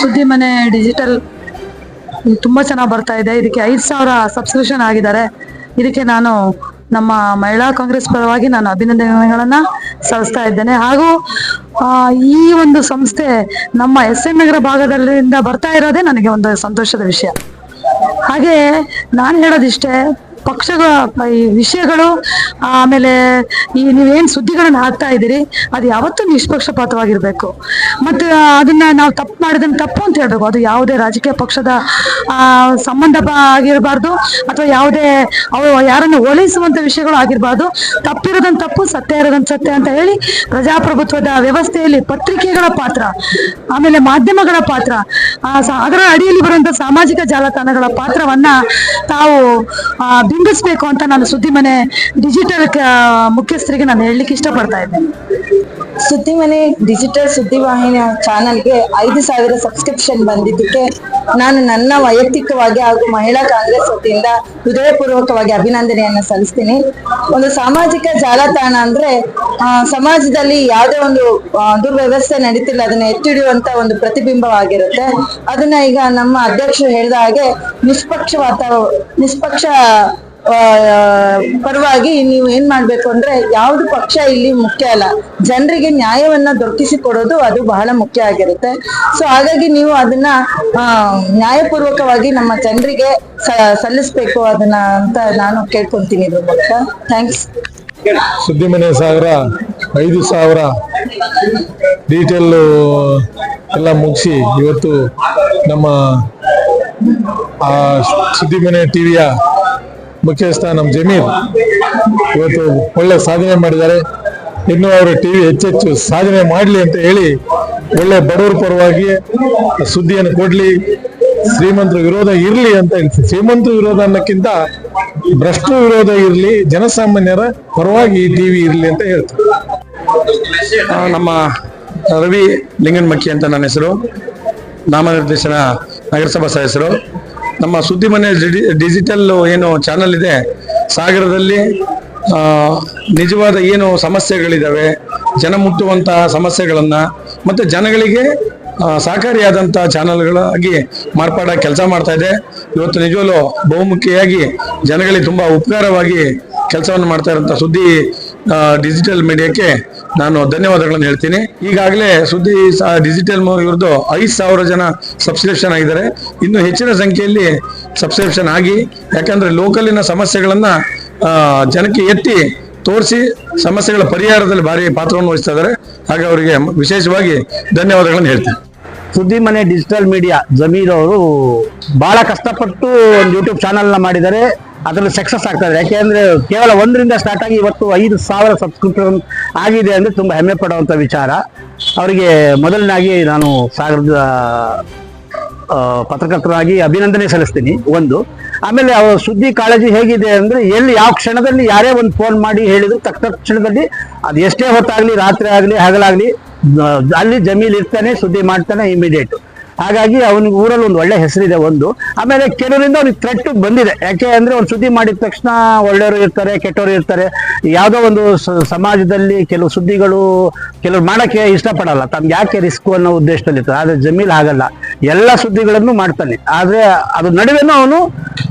ಸುದ್ದಿ ಮನೆ ಡಿಜಿಟಲ್ ತುಂಬಾ ಚೆನ್ನಾಗಿ ಬರ್ತಾ ಇದೆ. ಇದಕ್ಕೆ ಐದು ಸಾವಿರ ಸಬ್ಸ್ಕ್ರಿಪ್ಷನ್ ಆಗಿದ್ದಾರೆ. ಇದಕ್ಕೆ ನಾನು ನಮ್ಮ ಮಹಿಳಾ ಕಾಂಗ್ರೆಸ್ ಪರವಾಗಿ ನಾನು ಅಭಿನಂದನೆಗಳನ್ನು ಸಲ್ಲಿಸ್ತಾ ಇದ್ದೇನೆ. ಹಾಗೂ ಈ ಒಂದು ಸಂಸ್ಥೆ ನಮ್ಮ ಎಸ್ ಎಂ ನಗರ ಭಾಗದಲ್ಲಿಂದ ಬರ್ತಾ ಇರೋದೇ ನನಗೆ ಒಂದು ಸಂತೋಷದ ವಿಷಯ. ಹಾಗೆ ನಾನು ಹೇಳೋದಿಷ್ಟೇ ಪಕ್ಷಗಳ ಈ ವಿಷಯಗಳು, ಆಮೇಲೆ ಈ ನೀವೇನು ಸುದ್ದಿಗಳನ್ನು ಹಾಕ್ತಾ ಇದ್ದೀರಿ, ಅದು ಯಾವತ್ತೂ ನಿಷ್ಪಕ್ಷಪಾತವಾಗಿರ್ಬೇಕು. ಮತ್ತೆ ಅದನ್ನ ನಾವು ತಪ್ಪು ಮಾಡಿದ್ರೆ ತಪ್ಪು ಅಂತ ಹೇಳ್ಬೇಕು. ಅದು ಯಾವುದೇ ರಾಜಕೀಯ ಪಕ್ಷದ ಸಂಬಂಧ ಆಗಿರಬಾರ್ದು, ಅಥವಾ ಯಾವುದೇ ಅವರು ಯಾರನ್ನು ಓಲೈಸುವಂತ ವಿಷಯಗಳು ಆಗಿರಬಾರ್ದು. ತಪ್ಪಿರೋದನ್ನ ತಪ್ಪು, ಸತ್ಯ ಇರೋದನ್ನ ಸತ್ಯ ಅಂತ ಹೇಳಿ ಪ್ರಜಾಪ್ರಭುತ್ವದ ವ್ಯವಸ್ಥೆಯಲ್ಲಿ ಪತ್ರಿಕೆಗಳ ಪಾತ್ರ, ಆಮೇಲೆ ಮಾಧ್ಯಮಗಳ ಪಾತ್ರ ಅದರ ಅಡಿಯಲ್ಲಿ ಬರುವಂತ ಸಾಮಾಜಿಕ ಜಾಲತಾಣಗಳ ಪಾತ್ರವನ್ನ ತಾವು ಬಿಂಬಿಸ್ಬೇಕು ಅಂತ ನಾನು ಸುದ್ದಿ ಮನೆ ಡಿಜಿಟಲ್ ಮುಖ್ಯಸ್ಥರಿಗೆ ನಾನು ಹೇಳಲಿಕ್ಕೆ ಇಷ್ಟಪಡ್ತಾ ಇದ್ದೇನೆ. ಸುದ್ದಿ ಮನೆ ಡಿಜಿಟಲ್ ಸುದ್ದಿವಾಹಿನಿಯ ಚಾನಲ್ಗೆ ಐದು ಸಾವಿರ ಸಬ್ಸ್ಕ್ರಿಪ್ಷನ್ ಬಂದಿದ್ದಕ್ಕೆ ನಾನು ನನ್ನ ವೈಯಕ್ತಿಕವಾಗಿ ಹಾಗೂ ಮಹಿಳಾ ಕಾಂಗ್ರೆಸ್ ವತಿಯಿಂದ ಹೃದಯಪೂರ್ವಕವಾಗಿ ಅಭಿನಂದನೆಯನ್ನು ಸಲ್ಲಿಸ್ತೀನಿ. ಒಂದು ಸಾಮಾಜಿಕ ಜಾಲತಾಣ ಅಂದ್ರೆ ಸಮಾಜದಲ್ಲಿ ಯಾವುದೇ ಒಂದು ದುರ್ವ್ಯವಸ್ಥೆ ನಡೀತಿಲ್ಲ ಅದನ್ನ ಎತ್ತಿಡಿಯುವಂತ ಒಂದು ಪ್ರತಿಬಿಂಬವಾಗಿರುತ್ತೆ. ಅದನ್ನ ಈಗ ನಮ್ಮ ಅಧ್ಯಕ್ಷರು ಹೇಳಿದ ಹಾಗೆ ನಿಷ್ಪಕ್ಷ ಆ, ಪರವಾಗಿ ನೀವು ಏನ್ ಮಾಡ್ಬೇಕು ಅಂದ್ರೆ ಯಾವ್ದು ಪಕ್ಷ ಇಲ್ಲಿ ಮುಖ್ಯ ಅಲ್ಲ. ಜನರಿಗೆ ನ್ಯಾಯವನ್ನ ದೊರಕಿಸಿ ಕೊಡೋದು ಅದು ಬಹಳ ಮುಖ್ಯ ಆಗಿರುತ್ತೆ. ಸೊ ಹಾಗಾಗಿ ನೀವು ಅದನ್ನ ನ್ಯಾಯಪೂರ್ವಕವಾಗಿ ನಮ್ಮ ಜನರಿಗೆ ಸಲ್ಲಿಸ್ಬೇಕು ಅದನ್ನ ಅಂತ ನಾನು ಕೇಳ್ಕೊಂತೀನಿ ಇದ್ರ ಮೂಲಕ. ಥ್ಯಾಂಕ್ಸ್ ಸುದ್ದಿ ಮನೆ ಸಾವಿರ ಐದು ಸಾವಿರ. ಡೀಟೇಲ್ ಎಲ್ಲ ಮುಗಿಸಿ ಇವತ್ತು ನಮ್ಮ, ಆ ಸುದ್ದಿ ಮನೆ ಟಿವಿಯ ಮುಖ್ಯಸ್ಥ ನಮ್ಮ ಜಮೀರ್. ಇವತ್ತು ಒಳ್ಳೆ ಸಾಧನೆ ಮಾಡಿದ್ದಾರೆ. ಇನ್ನು ಅವರು ಟಿವಿ ಹೆಚ್ಚೆಚ್ಚು ಸಾಧನೆ ಮಾಡಲಿ ಅಂತ ಹೇಳಿ ಒಳ್ಳೆ ಬಡವರ ಪರವಾಗಿ ಸುದ್ದಿಯನ್ನು ಕೊಡಲಿ, ಶ್ರೀಮಂತರ ವಿರೋಧ ಇರಲಿ ಅಂತ ಹೇಳ್ತೀವಿ. ಶ್ರೀಮಂತರ ವಿರೋಧ ಅನ್ನಕ್ಕಿಂತ ಭ್ರಷ್ಟ ವಿರೋಧ ಇರಲಿ, ಜನಸಾಮಾನ್ಯರ ಪರವಾಗಿ ಈ ಟಿವಿ ಇರಲಿ ಅಂತ ಹೇಳ್ತೀವಿ. ನಮ್ಮ ರವಿ ಲಿಂಗನ್ಮಕ್ಕಿ ಅಂತ ನನ್ನ ಹೆಸರು. ನಾಮನಿರ್ದೇಶನ ನಗರಸಭಾ ಸದಸ್ಯರು. ನಮ್ಮ ಸುದ್ದಿ ಮನೆ ಡಿಜಿ- ಡಿಜಿಟಲ್ ಏನು ಚಾನಲ್ ಇದೆ, ಸಾಗರದಲ್ಲಿ ನಿಜವಾದ ಏನು ಸಮಸ್ಯೆಗಳಿದ್ದಾವೆ ಜನ ಮುಟ್ಟುವಂತಹ ಸಮಸ್ಯೆಗಳನ್ನ, ಮತ್ತೆ ಜನಗಳಿಗೆ ಸಹಕಾರಿಯಾದಂಥ ಚಾನಲ್ಗಳಾಗಿ ಮಾರ್ಪಾಡ ಕೆಲಸ ಮಾಡ್ತಾ ಇದೆ. ಇವತ್ತು ನಿಜವಲ್ಲೂ ಬಹುಮುಖಿಯಾಗಿ ಜನಗಳಿಗೆ ತುಂಬಾ ಉಪಕಾರವಾಗಿ ಕೆಲಸವನ್ನು ಮಾಡ್ತಾ ಇರುವಂಥ ಸುದ್ದಿ ಡಿಜಿಟಲ್ ಮೀಡಿಯಾಕ್ಕೆ ನಾನು ಧನ್ಯವಾದಗಳನ್ನು ಹೇಳ್ತೀನಿ. ಈಗಾಗಲೇ ಸುದ್ದಿ ಡಿಜಿಟಲ್ ಇವ್ರದ್ದು ಐದು ಸಾವಿರ ಜನ ಸಬ್ಸ್ಕ್ರಿಪ್ಷನ್ ಆಗಿದ್ದಾರೆ. ಇನ್ನು ಹೆಚ್ಚಿನ ಸಂಖ್ಯೆಯಲ್ಲಿ ಸಬ್ಸ್ಕ್ರಿಪ್ಷನ್ ಆಗಿ, ಯಾಕಂದ್ರೆ ಲೋಕಲಿನ ಸಮಸ್ಯೆಗಳನ್ನ ಜನಕ್ಕೆ ಎತ್ತಿ ತೋರಿಸಿ ಸಮಸ್ಯೆಗಳ ಪರಿಹಾರದಲ್ಲಿ ಭಾರಿ ಪಾತ್ರವನ್ನು ವಹಿಸ್ತಾ ಇದ್ದಾರೆ. ಹಾಗೆ ಅವರಿಗೆ ವಿಶೇಷವಾಗಿ ಧನ್ಯವಾದಗಳನ್ನು ಹೇಳ್ತೀನಿ. ಸುದ್ದಿ ಮನೆ ಡಿಜಿಟಲ್ ಮೀಡಿಯಾ ಜಮೀರ್ ಅವರು ಬಹಳ ಕಷ್ಟಪಟ್ಟು ಒಂದು ಯೂಟ್ಯೂಬ್ ಚಾನೆಲ್ನ ಮಾಡಿದ್ದಾರೆ. ಅದರಲ್ಲಿ ಸಕ್ಸಸ್ ಆಗ್ತಾ ಇದೆ. ಯಾಕೆಂದ್ರೆ ಕೇವಲ ಒಂದರಿಂದ ಸ್ಟಾರ್ಟ್ ಆಗಿ ಇವತ್ತು ಐದು ಸಾವಿರ ಸಬ್ಸ್ಕ್ರಿಪ್ಷನ್ ಆಗಿದೆ ಅಂದ್ರೆ ತುಂಬಾ ಹೆಮ್ಮೆ ಪಡುವಂತ ವಿಚಾರ. ಅವರಿಗೆ ಮೊದಲನಾಗಿ ನಾನು ಸಾಗರದ ಪತ್ರಕರ್ತರಾಗಿ ಅಭಿನಂದನೆ ಸಲ್ಲಿಸ್ತೀನಿ, ಒಂದು. ಆಮೇಲೆ ಅವರ ಸುದ್ದಿ ಕಾಳಜಿ ಹೇಗಿದೆ ಅಂದ್ರೆ ಎಲ್ಲಿ, ಯಾವ ಕ್ಷಣದಲ್ಲಿ ಯಾರೇ ಒಂದು ಫೋನ್ ಮಾಡಿ ಹೇಳಿದ್ರು ತಕ್ಷಣದಲ್ಲಿ ಅದು ಎಷ್ಟೇ ಹೊತ್ತಾಗಲಿ, ರಾತ್ರಿ ಆಗಲಿ, ಹಗಲಾಗಲಿ ಅಲ್ಲಿ ಜಮೀಲ್ ಇರ್ತಾನೆ, ಸುದ್ದಿ ಮಾಡ್ತಾನೆ ಇಮಿಡಿಯೇಟ್ ಹಾಗಾಗಿ ಅವನಿಗೆ ಊರಲ್ಲಿ ಒಂದು ಒಳ್ಳೆ ಹೆಸರಿದೆ ಒಂದು. ಆಮೇಲೆ ಕೆಲವರಿಂದ ಅವ್ನಿಗೆ ಥ್ರೆಟ್ ಬಂದಿದೆ. ಯಾಕೆ ಅಂದರೆ ಅವ್ನು ಸುದ್ದಿ ಮಾಡಿದ ತಕ್ಷಣ ಒಳ್ಳೆಯವರು ಇರ್ತಾರೆ, ಕೆಟ್ಟವರು ಇರ್ತಾರೆ. ಯಾವುದೋ ಒಂದು ಸಮಾಜದಲ್ಲಿ ಕೆಲವು ಸುದ್ದಿಗಳು ಕೆಲವರು ಮಾಡೋಕ್ಕೆ ಇಷ್ಟಪಡಲ್ಲ. ತಮ್ಗೆ ಯಾಕೆ ರಿಸ್ಕ್ ಅನ್ನೋ ಉದ್ದೇಶದಲ್ಲಿ ಇರ್ತಾರೆ. ಆದರೆ ಜಮೀಲ್ ಆಗಲ್ಲ. ಎಲ್ಲ ಸುದ್ದಿಗಳನ್ನು ಮಾಡ್ತಾನೆ. ಆದರೆ ಅದ್ರ ನಡುವೆನೂ ಅವನು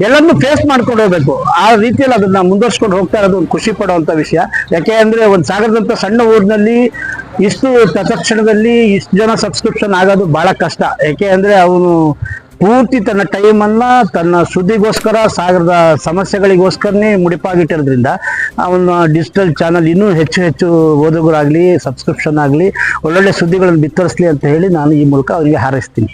ಎಲ್ಲರನ್ನು ಫೇಸ್ ಮಾಡ್ಕೊಂಡು ಹೋಗ್ಬೇಕು. ಆ ರೀತಿಯಲ್ಲಿ ಅದನ್ನ ಮುಂದುವರ್ಸ್ಕೊಂಡು ಹೋಗ್ತಾ ಇರೋದು ಒಂದು ಖುಷಿ ಪಡುವಂಥ ವಿಷಯ. ಯಾಕೆ ಅಂದರೆ ಒಂದು ಸಾಗರದಂತ ಸಣ್ಣ ಊರಿನಲ್ಲಿ ಇಷ್ಟು ತತ್ಕ್ಷಣದಲ್ಲಿ ಇಷ್ಟು ಜನ ಸಬ್ಸ್ಕ್ರಿಪ್ಷನ್ ಆಗೋದು ಬಹಳ ಕಷ್ಟ. ಯಾಕೆ ಅಂದ್ರೆ ಅವನು ಪೂರ್ತಿ ತನ್ನ ಟೈಮ್ ಅನ್ನ ತನ್ನ ಸುದ್ದಿಗೋಸ್ಕರ, ಸಾಗರದ ಸಮಸ್ಯೆಗಳಿಗೋಸ್ಕರನೇ ಮುಡಿಪಾಗಿಟ್ಟಿರೋದ್ರಿಂದ ಅವನ ಡಿಜಿಟಲ್ ಚಾನಲ್ ಇನ್ನೂ ಹೆಚ್ಚು ಹೆಚ್ಚು ಓದುಗರಾಗ್ಲಿ ಸಬ್ಸ್ಕ್ರಿಪ್ಷನ್ ಆಗಲಿ, ಒಳ್ಳೊಳ್ಳೆ ಸುದ್ದಿಗಳನ್ನು ಬಿತ್ತರಿಸಲಿ ಅಂತ ಹೇಳಿ ನಾನು ಈ ಮೂಲಕ ಅವರಿಗೆ ಹಾರೈಸ್ತೀನಿ.